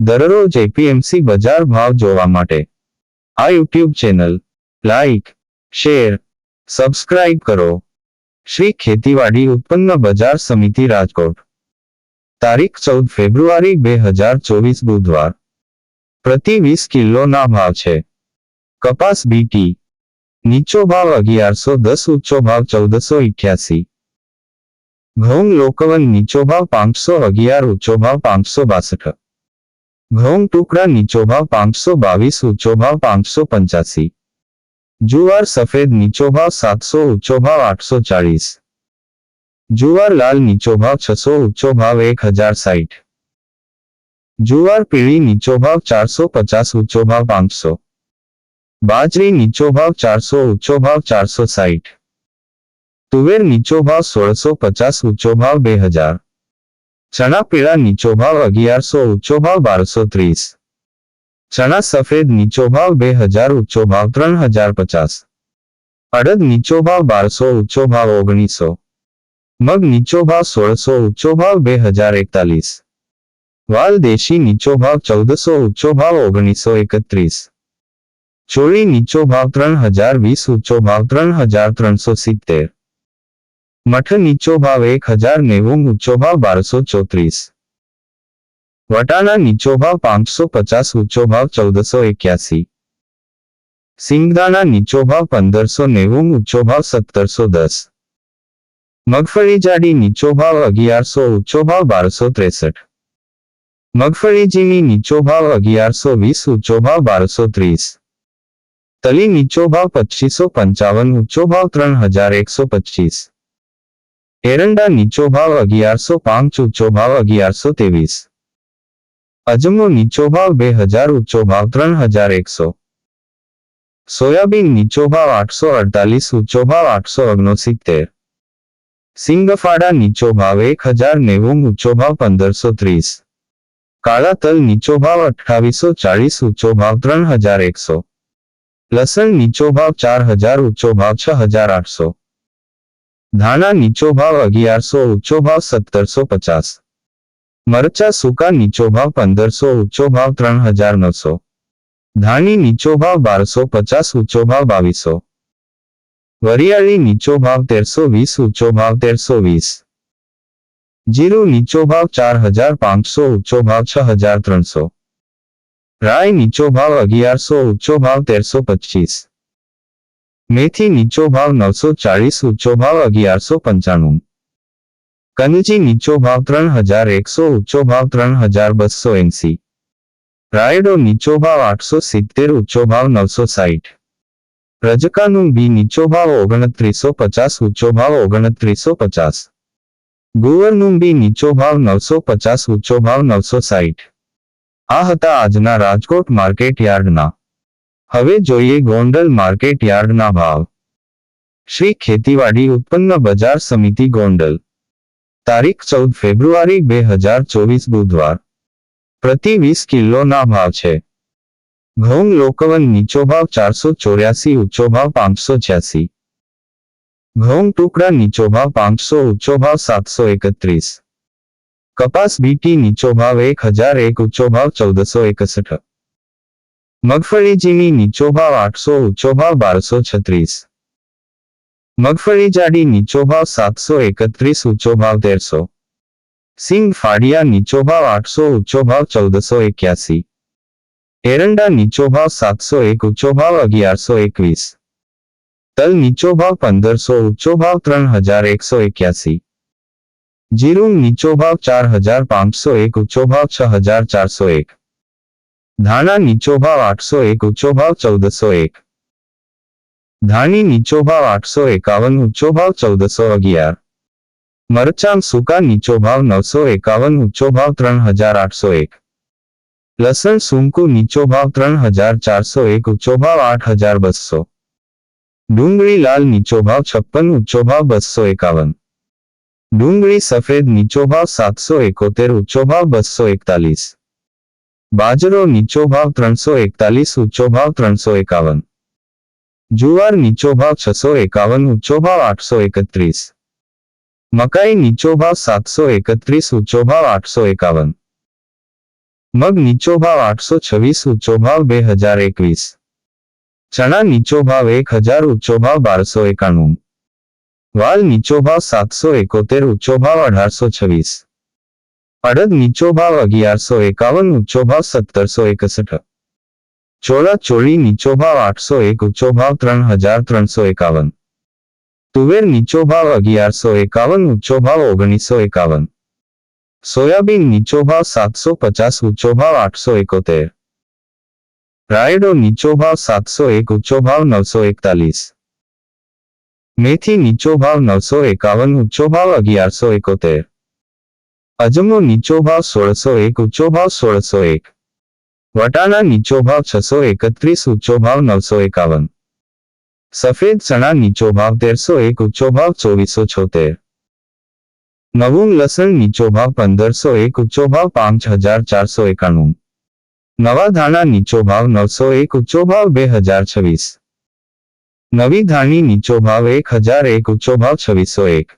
દરરોજ એપીએમસી બજાર ભાવ જોવા માટે. આ YouTube channel like share subscribe કરો. શ્રી ખેતીવાડી ઉત્પન્ન બજાર સમિતિ રાજકોટ. તારીખ ચૌદ ફેબ્રુઆરી બે હજાર ચોવીસ બુધવાર. પ્રતિ વીસ કિલોના ભાવ છે. કપાસ બીટી નીચો ભાવ અગિયારસો દસ ઊંચો ભાવ ચૌદસો ઇઠ્યાસી. ઘઉં લોકવન નીચો ભાવ પાંચસો અગિયાર ઊંચો ભાવ પાંચસો બાસઠ. ઘઉં ટુકડા નીચો ભાવ પાંચસો બાવીસ, ઊંચો ભાવ પાંચસો પંચ્યાસી. જુવાર સફેદ નીચો ભાવ સાતસો, ઊંચો ભાવ આઠસો ચાળીસ. જુવાર લાલ નીચો ભાવ છસો, ઊંચો ભાવ એક હજાર સાઠ જુવાર પીળી નીચો ભાવ ચારસો પચાસ, ઊંચો ભાવ પાંચસો. બાજરી નીચો ભાવ ચારસો, ઊંચો ભાવ ચારસો સાઠ તુવેર નીચો ભાવ સોળસો પચાસ, ઊંચો ભાવ બે હજાર. ચણા પીળા નીચો ભાવ અગિયારસો ઊંચો ભાવ બારસો ત્રીસ ચણા સફેદ નીચો ભાવ બે હજાર ઊંચો ભાવ ત્રણ હજાર પચાસ અડદ નીચો ભાવ બારસો ઊંચો ભાવ ઓગણીસો મગ નીચો ભાવ સોળસો ઊંચો ભાવ બે હજાર એકતાલીસ વાલ દેશી નીચો ભાવ ચૌદસો ઊંચો ભાવ ઓગણીસો એકત્રીસ ચોળી નીચો ભાવ ત્રણ હજાર વીસ ઊંચો ભાવ ત્રણ હજાર ત્રણસો સિત્તેર મઠ નીચો ભાવ એક હજાર નેવું ઊંચો ભાવ બારસો ચોત્રીસ વટાણા નીચો ભાવ પાંચસો પચાસ ઊંચો ભાવ ચૌદસો એક્યાસી સિંગદાણા નીચો ભાવ પંદરસો નેવું ઊંચો ભાવ સત્તરસો દસ મગફળી જાડી નીચો ભાવ અગિયારસો ઊંચો ભાવ બારસો ત્રેસઠ મગફળી ઝીણી નીચો ભાવ અગિયારસો વીસ ઊંચો ભાવ બારસો ત્રીસ તલી નીચો ભાવ પચીસો પંચાવન ઊંચો ભાવ ત્રણ હજાર એકસો પચીસ એરંડા નીચો ભાવ અગિયારસો પાંચ ઊંચો ભાવ અગિયારસો ત્રેવીસ અજમો નીચો ભાવ બે હજાર ઊંચો ભાવ ત્રણ હજાર એકસો સોયાબીન નીચો ભાવ આઠસો અડતાલીસ ઊંચો ભાવ આઠસો ઓગણસિત્તેર સિંગફાડા નીચો ભાવ એક હજાર નેવું ઊંચો ભાવ પંદરસો ત્રીસ કાળા તલ નીચો ભાવ અઠ્ઠાવીસો ચાળીસ ઊંચો ભાવ ત્રણ હજાર એકસો લસણ નીચો ભાવ ચાર હજાર ઊંચો ભાવ છ હજાર આઠસો ધાણા નીચો ભાવ અગિયારસો ઊંચો ભાવ સત્તરસો પચાસ મરચા સૂકા નીચો ભાવ પંદરસો ઊંચો ભાવ ત્રણ હજાર નવસો ધાણી નીચો ભાવ બારસો પચાસ ઊંચો ભાવ બાવીસો વરિયાળી નીચો ભાવ તેરસો વીસ ઊંચો ભાવ તેરસો વીસ જીરું નીચો ભાવ ચાર હજાર પાંચસો ઊંચો ભાવ છ હજાર ત્રણસો રાય નીચો ભાવ અગિયારસો ઊંચો ભાવ તેરસો પચીસ મેથી નીચો ભાવ નવસો ચાળીસ ઊંચો ભાવ અગિયારસો પંચાણું. કનજી નીચો ભાવ ત્રણ હજાર એકસો ઊંચો ભાવ ત્રણ હજાર બસો એંસી. રાયડો નીચો ભાવ આઠસો સિત્તેર ઊંચો ભાવ નવસો સાઠ રજકાનું બી નીચો ભાવ ઓગણત્રીસો પચાસ ઊંચો ભાવ ઓગણત્રીસો પચાસ. ગુવરનું બી નીચો ભાવ નવસો પચાસ ઊંચો ભાવ નવસો સાઠ આ હતા આજના રાજકોટ માર્કેટ યાર્ડના હવે જોઈએ ગોંડલ માર્કેટ યાર્ડના ભાવ. શ્રી ખેતીવાડી ઉત્પન્ન બજાર સમિતિ ગોંડલ. તારીખ ચૌદ ફેબ્રુઆરી બે હજાર ચોવીસ બુધવાર. પ્રતિ વીસ કિલોના ભાવ છે. ઘઉં લોકવન નીચો ભાવ ચારસો ચોર્યાસી, ઊંચો ભાવ પાંચસો છ્યાસી. ઘઉં ટુકડા નીચો ભાવ પાંચસો, ઊંચો ભાવ સાતસો એકત્રીસ. કપાસ બીટી નીચો ભાવ એક હજાર એક, ઊંચો ભાવ ચૌદસો એકસઠ. મગફળી ઝીણી નીચો ભાવ આઠસો ઊંચો ભાવ બારસો છત્રીસ મગફળી જાડી નીચો ભાવ સાતસો એકત્રીસ ઊંચો ભાવ તેરસો સિંગ ફાડિયા નીચો ભાવ આઠસો ઊંચો ભાવ ચૌદસો એક્યાસી એરંડા નીચો ભાવ સાતસો એક ઊંચો ભાવ અગિયારસો એકવીસ તલ નીચો ભાવ પંદરસો ઊંચો ભાવ ત્રણ હજાર એકસો એક્યાસી જીરું નીચો ભાવ ચાર હજાર પાંચસો એક ઊંચો ભાવ છ હજાર ચારસો એક ધાણા નીચો ભાવ આઠસો એક ઊંચો ભાવ ચૌદસો એક ધાણી નીચો ભાવ આઠસો એકાવન ઊંચો ભાવ ચૌદસો અગિયાર મરચાં સૂકા નીચો ભાવ નવસો એકાવન ઊંચો ભાવ ત્રણ હજાર આઠસો એક લસણ સૂંકું નીચો ભાવ ત્રણ હજાર ચારસો એક ઊંચો ભાવ આઠ હજાર બસો ડુંગળી લાલ નીચો ભાવ છપ્પન ઊંચો ભાવ બસો એકાવન ડુંગળી સફેદ નીચો ભાવ સાતસો એકોતેર ઊંચો ભાવ બસો એકતાલીસ બાજરો નીચો ભાવ ત્રણસો એકતાલીસ, ઊંચો ભાવ ત્રણસો એકાવન. જુવાર નીચો ભાવ છસો એકાવન, ઊંચો ભાવ આઠસો એકત્રીસ. મકાઈ નીચો ભાવ સાતસો એકત્રીસ, ઊંચો ભાવ આઠસો એકાવન. મગ નીચો ભાવ આઠસો છવ્વીસ, ઊંચો ભાવ બે હજાર એકવીસ. ચણા નીચો ભાવ એક હજાર, ઊંચો ભાવ બારસો એકાણું. વાલ નીચો ભાવ સાતસો એકોતેર, ઊંચો ભાવ અઢારસો છવ્વીસ. અડદ નીચો ભાવ અગિયારસો એકાવન, ઊંચો ભાવ સત્તરસો એકસઠ. ચોળા ચોળી નીચો ભાવ આઠસો એક, ઊંચો ભાવ ત્રણ હજાર ત્રણસો એકાવન. તુવેર નીચો ભાવ અગિયારસો એકાવન, ઊંચો ભાવ ઓગણીસો એકાવન. સોયાબીન નીચો ભાવ સાતસો પચાસ, ઊંચો ભાવ આઠસો એકોતેર. રાયડો નીચો ભાવ સાતસો એક, ઊંચો ભાવ નવસો એકતાલીસ. મેથી નીચો ભાવ નવસો એકાવન, ઊંચો ભાવ અગિયારસો એકોતેર. અજમો નીચો ભાવ સોળસો એક ઊંચો ભાવ સોળસો એક વટાણા નીચો ભાવ છસો એકત્રીસ ઊંચો ભાવ નવસો એકાવન સફેદ ચણા નીચો ભાવ તેરસો એક ઊંચો ભાવ ચોવીસો છોતેર નવું લસણ નીચો ભાવ પંદરસો એક ઊંચો ભાવ પાંચ હજાર ચારસો એકાણું નવા ધાણા નીચો ભાવ નવસો એક ઊંચો ભાવ બે હજાર છવ્વીસ નવી ધાણી નીચો ભાવ એક હજાર એક ઊંચો ભાવ છવ્વીસો એક